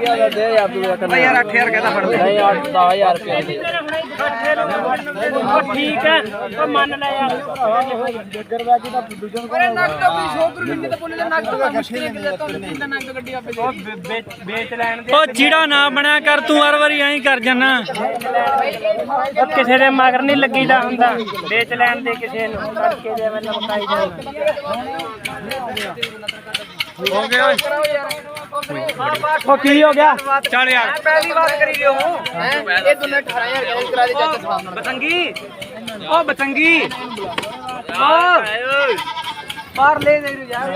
ਦੇ ਯਾਰ ਤੂੰ ਇੱਕ ਯਾਰ 8000 ਕਹਿੰਦਾ ਫੜ ਨਹੀਂ 8 10000 ਰੁਪਏ ਦੇ ਉਹ ਠੀਕ ਹੈ ਉਹ ਮੰਨ ਲੈ ਯਾਰ ਅਰੇ ਨੱਕ ਤੋਂ ਵੀ 100 ਰੁਪਏ ਕਿਤੇ ਪੁੱਲੇ ਨੱਕ ਤੋਂ ਮੁਸ਼ਕਿਲ ਕਿ ਤੋਂ ਤਿੰਨ ਨੱਕ ਗੱਡੀ ਆਪੇ ਉਹ ਵੇਚ ਲੈਣ ਦੇ ਉਹ ਚੀੜਾ ਨਾ ਬਣਿਆ ਕਰ, ਤੂੰ ਹਰ ਵਾਰੀ ਐਂ ਕਰ ਜਾਨਾ। ਕਿਸੇ ਦੇ ਮਗਰ ਨਹੀਂ ਲੱਗੀਦਾ ਹੁੰਦਾ। ਵੇਚ ਲੈਣ ਦੇ ਕਿਸੇ ਨੂੰ ਤੜਕੇ ਦੇ ਵੇਲੇ ਮਕਾਈ ਹੋ ਗਿਆ। ਉਹ ਕੀ ਹੋ ਗਿਆ? ਚੱਲ ਯਾਰ। ਪਹਿਲੀ ਵਾਰ ਕਰੀ ਰਿਓ ਇਹ ਦੁਨੇ 18000 ਕਹਿੰਦੇ ਕਰਾ ਦੇ ਚੱਕ ਸਾਹਮਣੇ ਬਤੰਗੀ। ਓ ਬਤੰਗੀ। ਬਾਹਰ ਲੈ ਦੇ ਯਾਰ।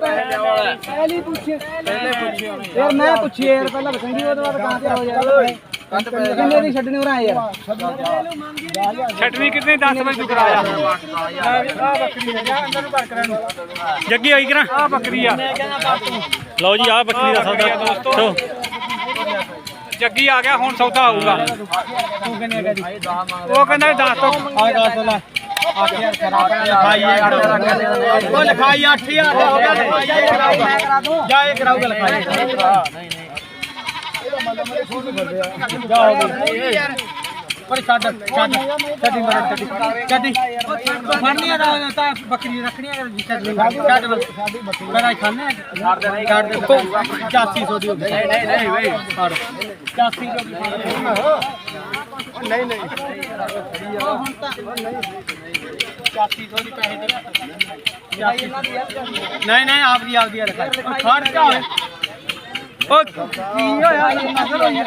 ਪਹਿਲੀ ਪੁੱਛੇ। ਪਹਿਲੇ ਪੁੱਛੇ ਯਾਰ ਮੈਂ ਪੁੱਛੀ ਯਾਰ ਪਹਿਲਾਂ ਬਸੰਗੀ ਉਹਦੇ ਬਾਅਦ ਕਹਾਂ ਤੇ ਹੋ ਜਾਏਗਾ ਕਿੰਨੇ ਦੀ ਛੱਡਣੀ ਉਰਾਂ ਯਾਰ? ਛਟਵੀਂ ਕਿੰਨੇ? 10 ਵਜੇ ਤੂੰ ਕਰਾਇਆ ਆ ਬੱਕਰੀ ਹੈ ਜਾ। ਅੰਦਰ ਨੂੰ ਕਰ ਕਰਾਂ ਜੱਗੀ ਆਈ ਕਰਾਂ ਆ ਬੱਕਰੀ ਆ। ਲਓ ਜੀ ਆਹ ਬੱਕਰੀ ਦਾ ਸੌਦਾ। ਦੋਸਤੋ। ਜੱਗੀ ਆ ਗਿਆ ਹੁਣ ਸੌਦਾ ਆਊਗਾ ਤੂੰ ਕਿੰਨੇ ਹੈਗਾ ਜੀ? ਉਹ ਕਹਿੰਦਾ 10 ਤੋਂ ਆ ਦੱਸ ਲੈ। 8000 ਖਰਾਬ ਲਿਖਾਈ ਉਹ ਲਿਖਾਈ 8000 ਦਾ ਹੋਗਾ ਲਿਖਾਈ ਜਾ ਇਹ ਕਰਾਊਗਾ ਲਿਖਾਈ। ਹੋ ਪਰ ਛੱਡ ਛੱਡ ਛੱਡੀ ਮਰ ਛੱਡੀ ਛੱਡੀ ਫੜਨੀ ਆ ਤਾਂ ਬੱਕਰੀ ਰੱਖਣੀ ਆ ਛੱਡ ਛੱਡ ਮੇਰਾ ਖਾਣੇ ਛੱਡ ਦੇ ਛੱਡ ਦੇ 8500 ਦੀ ਹੋ ਗਈ ਨਹੀਂ ਨਹੀਂ ਨਹੀਂ ਫੜ 8500 ਦੀ ਨਹੀਂ ਨਹੀਂ ਹੁਣ ਤਾਂ 8500 ਦੀ ਪੈਸੇ ਦੇ ਨਹੀਂ ਨਹੀਂ ਆਪ ਦੀ ਆਪ ਦੀ ਰਖਾਈ ਖੜ ਜਾ। ਓ ਕੀ ਹੋਇਆ ਨਸਲ ਹੋਈ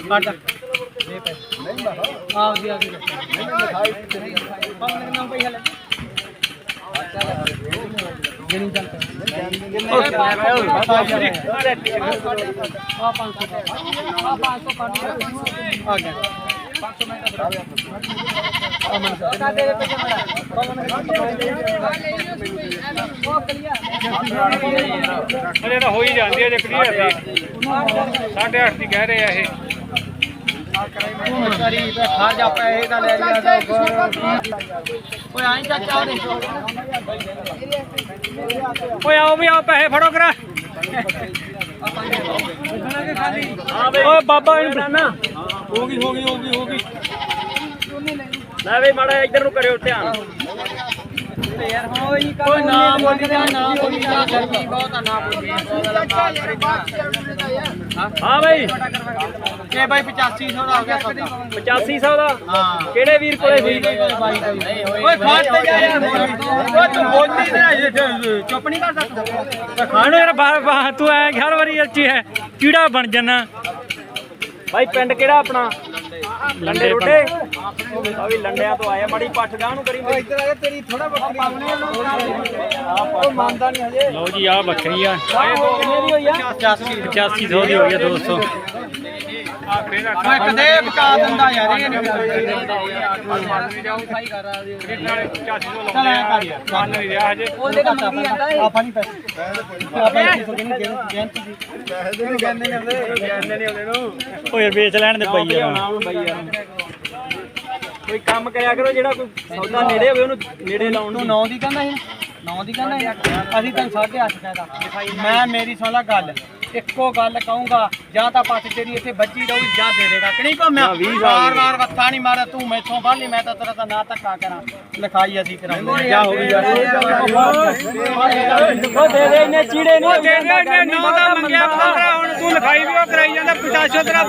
ਫੜ ਆਪ ਦੀ ਆਪ ਦੀ ਰਖਾਈ ਪੰਜ ਨਾਮ ਪੈਸੇ ਲੈ ਜਣੀ ਚੱਲ ਆ 500 ਆ 500 ਆ ਗਿਆ 500 ਮਿੰਟ ਆ ਮਨ ਸਾਡੇ ਦੇ ਪੈਸੇ ਮੜਾ ਅਜੇ ਤਾਂ ਹੋ ਹੀ ਜਾਂਦੀ ਹੈ ਜੇ ਕਲੀਅਰ ਦੀ 8.5 ਦੀ ਕਹਿ ਰਹੇ ਆ ਇਹ। ਓਏ ਆਓ ਵੀ ਆਓ ਪੈਸੇ ਫੜੋ ਕਰਾ। ਓਏ ਬਾਬਾ ਇਹਨੂੰ ਬਣਾ ਹੋ ਗਈ ਹੋ ਗਈ ਹੋ ਗਈ ਹੋ ਗਈ। ਲੈ ਵੇ ਮਾੜਾ ਇੱਧਰ ਨੂੰ ਕਰਿਓ ਧਿਆਨ। ਯਾਰ ਹੋਈ ਕੋਈ ਨਾ ਬੋਲੀ ਨਾ ਨਾ ਬੋਲੀ ਨਾ ਗਰਮੀ ਬਹੁਤ ਆ ਨਾ ਬੋਲੀ ਹਾਂ? ਬਈ। ਇਹ ਬਾਈ 8500 ਦਾ ਹੋ ਗਿਆ ਸੌਦਾ। 8500 ਦਾ? ਹਾਂ। ਕਿਹੜੇ ਵੀਰ ਕੋਲੇ ਸੀ? ਓਏ ਖਾਣ ਤੇ ਜਾ ਯਾਰ। ਓਏ ਤੂੰ ਬੋਲੀ ਨਾ। ਚੁੱਪ ਨਹੀਂ ਕਰ ਸਕਦਾ। ਖਾਣੋ ਯਾਰ ਬਾਹਰ ਬਾਹਰ ਤੂੰ ਐ ਹਰ ਵਾਰੀ ਅੱਛੀ ਹੈ। ਕੀੜਾ ਬਣ ਜਾਨਾ? ਬਾਈ ਪਿੰਡ ਕਿਹੜਾ ਆਪਣਾ? ਲੰਡੇ ਰੋਡੇ। ਆ ਵੀ ਲੰਡਿਆਂ ਤੋਂ ਆਇਆ ਮਾੜੀ ਪੱਠ ਗਾਂ ਨੂੰ ਕਰੀ ਮੇਰੀ। ਇੱਧਰ ਆ ਤੇਰੀ ਥੋੜਾ ਬੱਕਰੀ ਪਾਉਣੇ ਉਹ ਮੰਨਦਾ ਨਹੀਂ ਹਜੇ। ਲਓ ਜੀ ਆਹ ਬੱਕਰੀ ਆ। ਕਿੰਨੇ ਦੀ ਹੋਈ ਆ? 85 8500 ਦੀ ਹੋ ਗਈ ਆ ਦੋਸਤੋ ਮੈਂ ਕਦੇ ਬਕਾ ਦਿੰਦਾ ਯਾਰ ਇਹ ਨਹੀਂ ਚੱਲ ਐ ਕਰ ਯਾਰ। ਮੰਨ ਨਹੀਂ ਰਿਹਾ ਹਜੇ। ਉਹਦੇ ਦਾ ਮੰਗੀ ਜਾਂਦਾ ਇਹ? ਆਪਾਂ ਨਹੀਂ ਪੈਸੇ। ਆਪਾਂ ਨਹੀਂ ਕਿਸੇ ਨੂੰ ਗਿਣਤੀ ਦੀ। ਪੈਸੇ ਦੇ ਕਹਿੰਦੇ ਨੇ ਉਹਦੇ ਕਹਿੰਦੇ ਨਹੀਂ ਉਹਦੇ ਨੂੰ। ਓ ਯਾਰ ਵੇਚ ਲੈਣ ਦੇ ਪਈ ਆ। ਨਾਮ ਬਈ ਯਾਰ। ਕੋਈ ਕੰਮ ਕਰਿਆ ਕਰੋ ਜਿਹੜਾ ਕੋਈ ਸੌਦਾ ਨੇੜੇ ਹੋਵੇ ਉਹਨੂੰ ਨੇੜੇ ਲਾਉਣ ਤੂੰ ਦੀ 9 ਦੀ ਕਹਿੰਦਾ ਸੀ 9 ਦੀ ਕਹਿੰਦਾ ਅਸੀਂ ਤੈਨੂੰ 8.5 ਕਹਿੰਦਾ ਮੈਂ ਮੇਰੀ ਸੁਣ ਗੱਲ। ਇੱਕੋ ਗੱਲ ਕਹੂੰਗਾ ਜਾਂ ਤਾਂ ਪੱਟ ਤੇਰੀ ਇੱਥੇ ਵੱਜੀ ਰਹੂ ਜਾਂ ਦੇ ਦੇਗਾ ਕਿ ਨਹੀਂ ਭੰਮਿਆ ਵਾਰ ਵਾਰ ਵੱਥਾ ਨਹੀਂ ਮਾਰਿਆ ਤੂੰ ਮੈਥੋਂ ਲਈ ਮੈਂ ਤਾਂ ਤੇਰਾ ਤਾਂ ਨਾ ਧੱਕਾ ਕਰਾਂ ਲਿਖਾਈ ਅਸੀਂ ਕਰਾਂਗੇ ਜਾ ਹੋ ਗਈ ਉਹ ਦੇ ਦੇ ਇਹਨੇ ਚੀੜੇ ਨਹੀਂ ਦੇ ਦੇ ਇਹਨੇ ਨੌ ਦਾ ਮੰਗਿਆ 15 ਹੁਣ ਤੂੰ ਲਿਖਾਈ ਵੀ ਉਹ ਕਰਾਈ ਜਾਂਦਾ 500 ਤੇਰਾ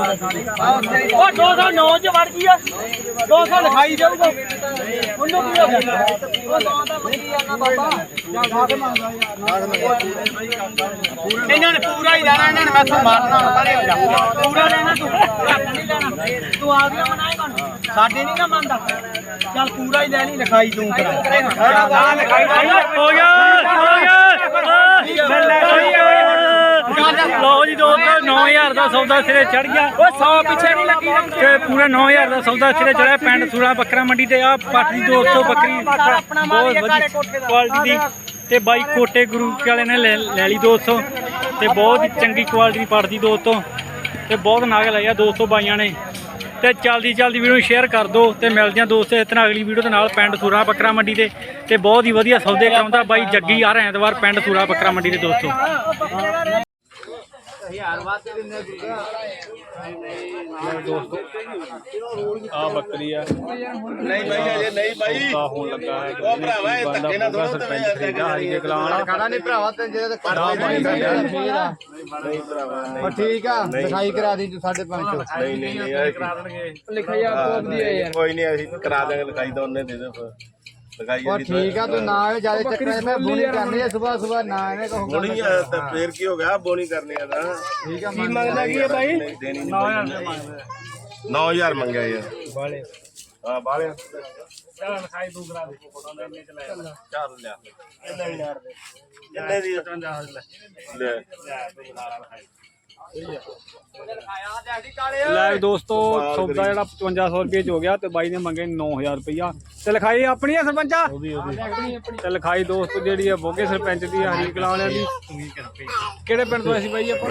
ਉਹ 209 ਚ ਵੜ ਗਈ ਆ 200 ਲਿਖਾਈ ਦੇਊਗਾ ਉਹਨੂੰ ਕੀ ਹੋ ਗਿਆ ਉਹ ਨਾਂ ਦਾ ਬਈ ਜਾਨਾ ਬਾਬਾ ਜਾ ਗਾ ਕੇ ਮੰਗਦਾ ਯਾਰ ਇਹਨਾਂ ਨੇ ਪੂਰਾ ਹੀ ਲੈਣਾ ਇਹਨਾਂ ਨੇ ਮੈਥੋਂ ਮਾਰਨਾ ਹੁਣ ਪਰੇ ਹੋ ਜਾ ਪੂਰਾ ਲੈਣਾ ਤੂੰ ਘੱਟ ਨਹੀਂ ਲੈਣਾ। ਤੂੰ ਆ ਗਿਆ ਮਨਾਏਗਾ ਸਾਡੇ ਨਹੀਂ ਨਾ ਮੰਨਦਾ। ਚੱਲ ਪੂਰਾ ਹੀ ਲੈ ਲਈ ਲਿਖਾਈ ਤੂੰ ਕਰਾ। ਲਿਖਾਈ ਹੋ ਗਿਆ ਹੋ ਗਿਆ ਲਓ ਜੀ ਦੋਸਤੋ 9000 ਦਾ ਸੌਦਾ ਸਿਰੇ ਚੜ ਗਿਆ। ਓ 100 ਪਿੱਛੇ ਨਹੀਂ ਲੱਗੀ ਤੇ ਪੂਰਾ 9000 ਦਾ ਸੌਦਾ ਸਿਰੇ ਚੜਿਆ ਪਿੰਡ ਸੂਰਾ ਬੱਕਰਾ ਮੰਡੀ ਤੇ ਆ ਪੱਟ ਦੀ ਦੋਸਤੋ ਬੱਕਰੀ। ਬਹੁਤ ਵਧੀਆ ਕੁਆਲਿਟੀ ਦੀ। ਤੇ ਬਾਈ ਕੋਟੇ ਗੁਰੂ ਵਾਲੇ ਨੇ ਲੈ ਲੈ ਲਈ ਦੋਸਤੋ ਤੇ ਬਹੁਤ ਹੀ ਚੰਗੀ ਕੁਆਲਿਟੀ ਦੀ ਪੱਟ ਦੀ ਦੋਸਤੋ। ਤੇ ਬਹੁਤ ਨਾਗ ਲਾਇਆ ਦੋਸਤੋ ਬਾਈਆਂ ਨੇ। ਤੇ ਜਲਦੀ ਜਲਦੀ ਵੀਡੀਓ ਨੂੰ ਸ਼ੇਅਰ ਕਰ ਦਿਓ ਤੇ ਮਿਲਦੇ ਹਾਂ ਦੋਸਤੋ ਇਸ ਤਰ੍ਹਾਂ ਅਗਲੀ ਵੀਡੀਓ ਦੇ ਨਾਲ ਪਿੰਡ ਸੂਰਾ ਬੱਕਰਾ ਮੰਡੀ ਦੇ। ਤੇ ਬਹੁਤ ਹੀ ਵਧੀਆ ਸੌਦੇ ਕਰਾਉਂਦਾ ਬਾਈ ਜੱਗੀ ਹਰ ਐਤਵਾਰ ਪਿੰਡ ਸੂਰਾ ਬੱਕਰਾ ਮੰਡੀ ਦੇ ਦੋਸਤੋ। ਆ ਬੱਕਰੀ ਆ। ਨਹੀਂ ਭਾਈ ਅਜੇ ਨਹੀਂ ਭਾਈ ਤਾਂ ਹੋਣ ਲੱਗਾ ਹੈ ਉਹ ਭਰਾਵਾ ਇਹ ਧੱਕੇ ਨਾਲ ਥੋੜ੍ਹਾ ਸਰਪੰਚ ਖਰੀਦਾ ਹਰੀ ਕੇ ਕਲਾਂ ਵਾਲਾ ਖਾਣਾ ਨਹੀਂ ਭਰਾਵਾ ਤੇ ਜੇ ਤਾਂ ਦਾ ਬਾਈ ਦਾ ਯਾਰ। ਨਹੀਂ ਭਰਾਵਾ ਨਹੀਂ ਠੀਕ ਆ ਲਿਖਾਈ ਕਰਾ ਦੀ ਤੂੰ 550 ਨਹੀਂ ਨਹੀਂ ਨਹੀਂ ਇਹ ਲਿਖਾਈ ਆਪ ਦੀ ਹੈ ਯਾਰ। ਕੋਈ ਨਹੀਂ ਅਸੀਂ ਕਰਾ ਦਾਂਗੇ ਲਿਖਾਈ ਤਾਂ ਉਹਨੇ ਦੇ ਦੇ ਫਿਰ। ਲਿਖਾਈ ਉਹ ਠੀਕ ਆ ਤੂੰ ਨਾ ਇਹ ਜ਼ਿਆਦਾ ਚੱਕਰ ਮੈਂ ਬੁਣੀ ਕਰਨੀ ਹੈ ਸਵੇਰ ਸਵੇਰ ਨਾ ਐਵੇਂ ਕਹੋ ਬੋਣੀ ਆ ਤਾਂ ਫੇਰ ਕੀ ਹੋ ਗਿਆ? ਬੋਣੀ ਕਰਨੀ ਆ ਤਾਂ। ਠੀਕ ਆ ਕੀ ਮੰਗਦਾ ਕੀ ਹੈ ਭਾਈ ਦੇਣੀ ਨਹੀਂ 9000 ਮੰਗਿਆ ਯਾਰ। ਬਾਲੇ। ਹਾਂ ਬਾਲੇ। ਚੱਲ ਲਿਖਾਈ ਤੂੰ ਕਰਾ ਦੇ ਫੋਟੋ ਇੰਨੇ ਚ ਲੈ ਆ। ਚਾਰ ਲਿਆ। ਕਿੰਨੇ ਦੀ। ਯਾਰ ਦੇ ਕਿੰਨੇ ਦੀ 55 ਲੈ। ਲੈ। ਲੈ ਲਾ ਦੋਸਤੋ ਸੌਦਾ ਜਿਹੜਾ 5500 ਰੁਪਏ ਚ ਹੋ ਗਿਆ ਤੇ ਬਾਈ ਨੇ ਮੰਗੇ 9000 ਰੁਪਇਆ ਤੇ ਲਿਖਾਈ ਆਪਣੀ ਹੈ ਸਰਪੰਚਾ? ਤੇ ਲਿਖਾਈ ਦੋਸਤ ਜਿਹੜੀ ਹੈ ਬੋਗੇ ਸਰਪੰਚ ਦੀ ਹਰੀ ਕਲਾਂ ਵਾਲਿਆਂ ਦੀ। ਕਿਹੜੇ ਪਿੰਡ ਤੋਂ ਅਸੀਂ ਬਾਈ ਆਪਾਂ?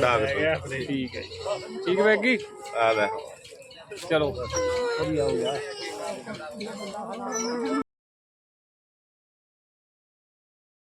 ਠੀਕ ਹੈ ਜੀ। ਠੀਕ ਵੈਗੀ ਆ ਲੈ। ਚਲੋ। ਵਧੀਆ ਹੋ ਗਿਆ